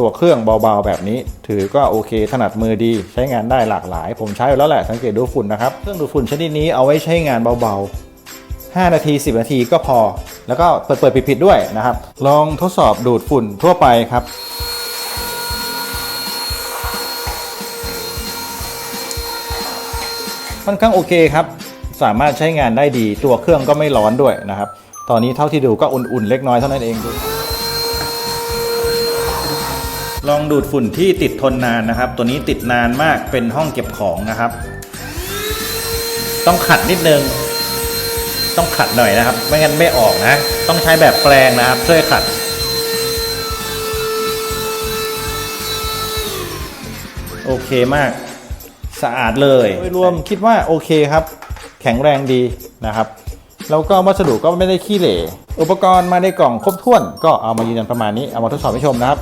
ตัวเครื่องเบาๆแบบนี้ ถือก็โอเคถนัดมือดี ใช้งานได้หลากหลาย ผมใช้แล้วแหละสังเกตดูฝุ่นนะครับ เครื่องดูดฝุ่นชนิดนี้เอาไว้ใช้งานเบาๆ 5 นาที 10 นาทีก็พอ แล้วก็เปิดเปิดปิดๆด้วยนะครับ ลองทดสอบดูดฝุ่นทั่วไปครับค่อนข้างโอเคครับ สามารถใช้งานได้ดี ตัวเครื่องก็ไม่ร้อนด้วยนะครับ ตอนนี้เท่าที่ดูก็อุ่นๆเล็กน้อยเท่านั้นเองดู ลองดูดฝุ่นที่ติดทนนานนะครับ ตัวนี้ติดนานมากเป็นห้องเก็บของนะครับ ต้องขัดนิดนึง ต้องขัดหน่อยนะครับ ไม่งั้นไม่ออกนะ ต้องใช้แบบแปรงนะครับ ช่วยขัด โอเคมาก สะอาดเลยโดยรวมคิดว่าโอเคครับ แข็งแรงดีนะครับแล้วก็วัสดุก็ไม่ได้ขี้เหร่ อุปกรณ์มาในกล่องครบถ้วน ก็เอามายืนยันประมาณนี้ เอามาทดสอบให้ชมนะครับ